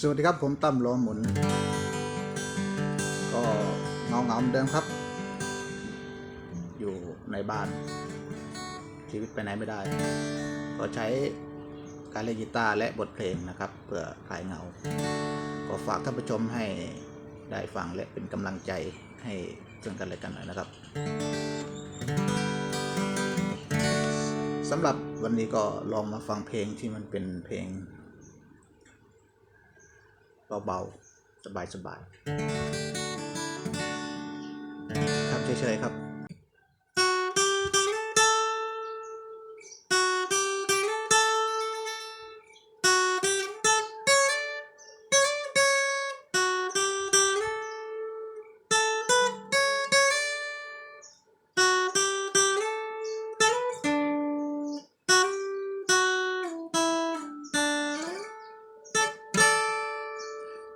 สวัสดีครับผมตั้มล้อหมุน ก็เงาเงาเหมือนเดิมครับ อยู่ในบ้าน ชีวิตไปไหนไม่ได้ ก็ใช้การเล่นกีตาร์และบทเพลงนะครับ เพื่อคลายเหงา ก็ฝากท่านผู้ชมให้ได้ฟังและเป็นกำลังใจให้ซึ่งกันและกันหน่อยนะครับสำหรับวันนี้ก็ลองมาฟังเพลงที่มันเป็นเพลง เบาๆ สบายๆครับเฉยๆครับ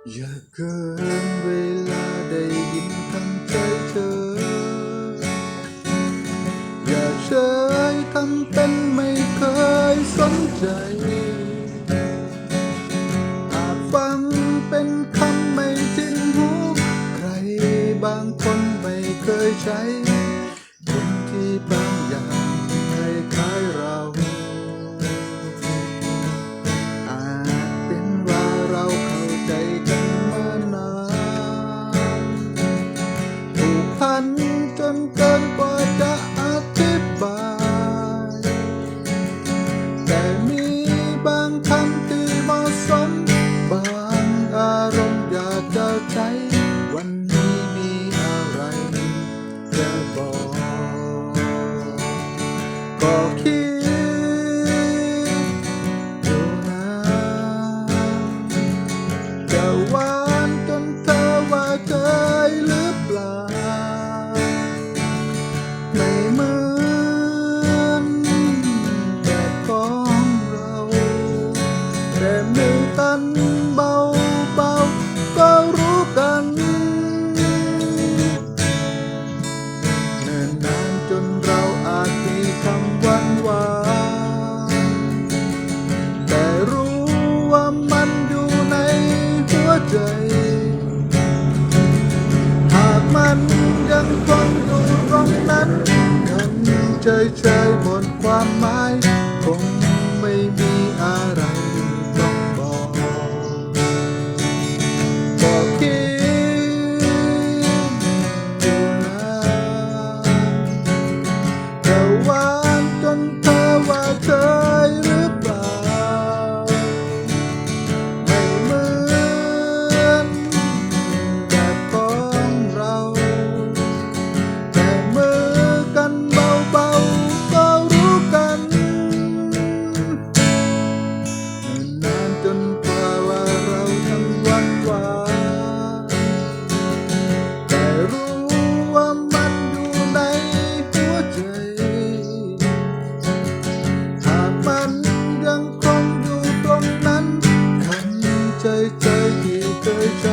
อย่าเกินเวลาได้ยินคำใจเธอ อย่าเฉยทำเป็นไม่เคยสนใจ จนเกิ แต่มือกันเบาเบาก็รู้กันเนิ่นนานจนเราอาจมีคำหวานหวานแต่รู้ว่ามันอยู่ในหัวใจ หากมันยังคงอยู่ตรงนั้นคำเฉยๆหมดความหมาย ที่